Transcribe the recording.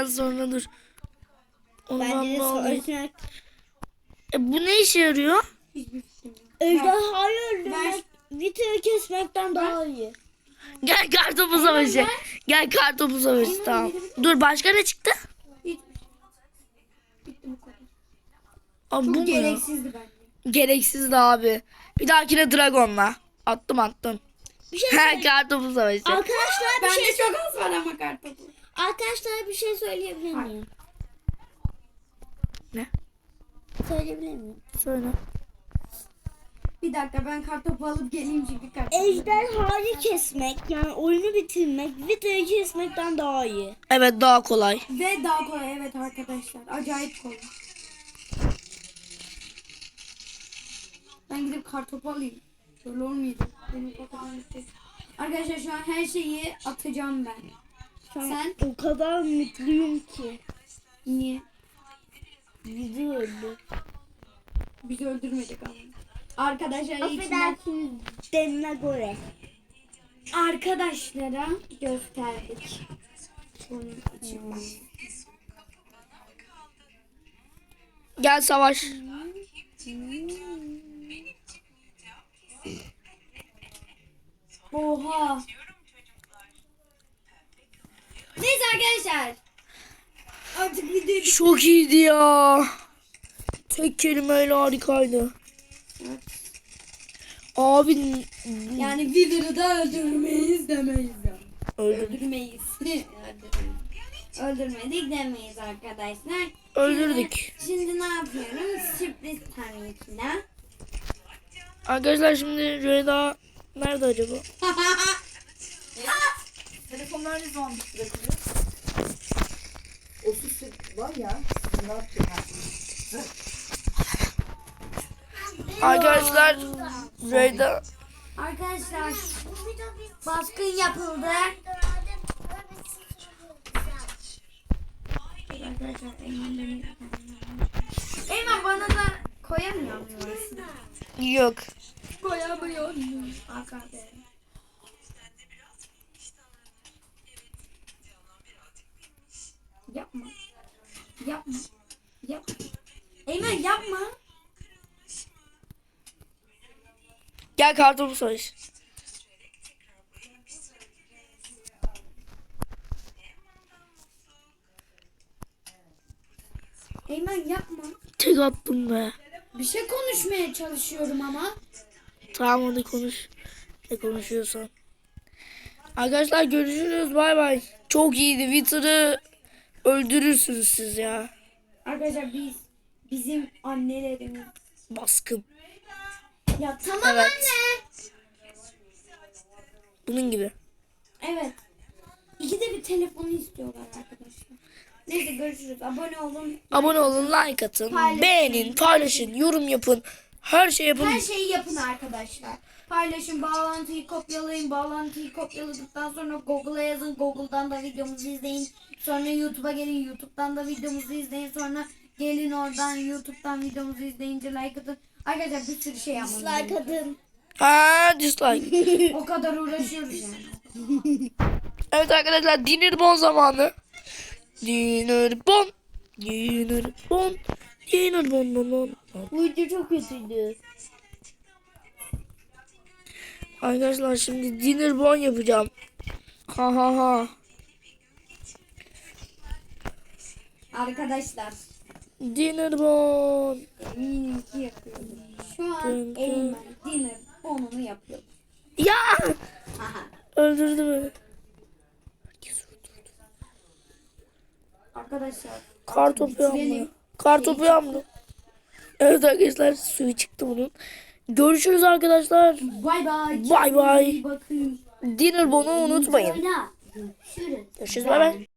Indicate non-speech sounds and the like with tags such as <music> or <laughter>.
Sen sonra dur. Ben mi alayım? savaşmak. E, bu ne işe yarıyor? Ejderhayı öldürmek videoyu kesmekten daha iyi. Gel kartopu savaşı. Gel kartopu savaşı tamam. Dur başka ne çıktı? Hiçbir şey. Bitti bu Çok mu gereksizdi bence. Gereksizdi abi. Bir dahakine Dragon'la. Attım attım. Bir şey kartopu savaşı. Arkadaşlar bir Bende şey çok az var ama kartopu. Arkadaşlar bir şey söyleyebilir miyim? Ne? Söyleyebilir miyim? Söyle. Bir dakika ben kartopu alıp geleyim çünkü kartopu. Ejderhayı kesmek yani oyunu bitirmek videoyu kesmekten daha iyi. Evet daha kolay. Ve daha kolay evet arkadaşlar. Acayip kolay. Ben gidip kartopu alayım. Şöyle olmayacak. Benim o kadar yüksek. Arkadaşlar şu an her şeyi atacağım ben. Şu an Sen? o kadar mutluyum ki. Niye? Bizi öldü. Bizi öldürmedik ama. Arkadaşlar içinden Affedersiniz denine göre. arkadaşlara gösterdik. Bunun. Gel savaş. Oha. Neyse arkadaşlar. Artık videoyu Çok iyiydi ya. Tek kelimeyle harikaydı. Abi yani Wither'ı da öldürmeyiz demeyiz. Öldürmeyiz. <laughs> Öldürmeyiz. Öldürmedik demeyiz arkadaşlar. Öldürdük. Şimdi ne yapıyorum? Sürpriz tabii ki de. Arkadaşlar şimdi Reda nerede acaba? <laughs> Telefonlar ne zaman bitirebiliyor? O süs var ya. Ne yapacağım? Arkadaşlar Reda Arkadaşlar baskın yapıldı. Arkadaşlar Eymen bana da koyamıyor musun? yok. Koyamıyorum. AKB. Yapma. Yapma. Yapma. Eymen yapma. Gel kartopu savaş. Eymen yapma. Tek attım be. Bir şey konuşmaya çalışıyorum ama. Tamam hadi konuş. Ne konuşuyorsan. Arkadaşlar görüşürüz bay bay. Çok iyiydi. Witter'ı öldürürsünüz siz ya. Arkadaşlar biz bizim annelerimiz. Baskın. Ya tamam Evet. anne. Bunun gibi. Evet. İkide bir telefonu istiyorlar arkadaşlar. Neyse görüşürüz. Abone olun. Abone olun, like atın, Paylaşın. beğenin, paylaşın, yorum yapın. Her şey yapın. Her şeyi yapın arkadaşlar. Paylaşın, bağlantıyı kopyalayın. Bağlantıyı kopyaladıktan sonra Google'a yazın. Google'dan da videomuzu izleyin. Sonra YouTube'a gelin. YouTube'dan da videomuzu izleyin. Sonra gelin oradan YouTube'dan videomuzu izleyince like atın. Arkadaşlar bir sürü şey yapmamız Like gerekiyor. atın. Ha dislike. <laughs> O kadar uğraşıyoruz yani. evet arkadaşlar dinner bon zamanı. Dinner bon. Dinner bon. Dinner bon bon bon. Bu video çok kötüydü. Arkadaşlar şimdi dinner bon yapacağım. Ha ha ha. Arkadaşlar. Dinner bon. Yapıyorum. Şu an. Eymen dinner onunu yapıyor. Ya Aha. öldürdü beni. Arkadaşlar. Kartopu yandı. bitirelim. Kartopu yandı. Evet arkadaşlar suyu çıktı bunun. Görüşürüz arkadaşlar. Bay bay. Bay bay. Dinner bon'u unutmayın. Görüşürüz bay bay.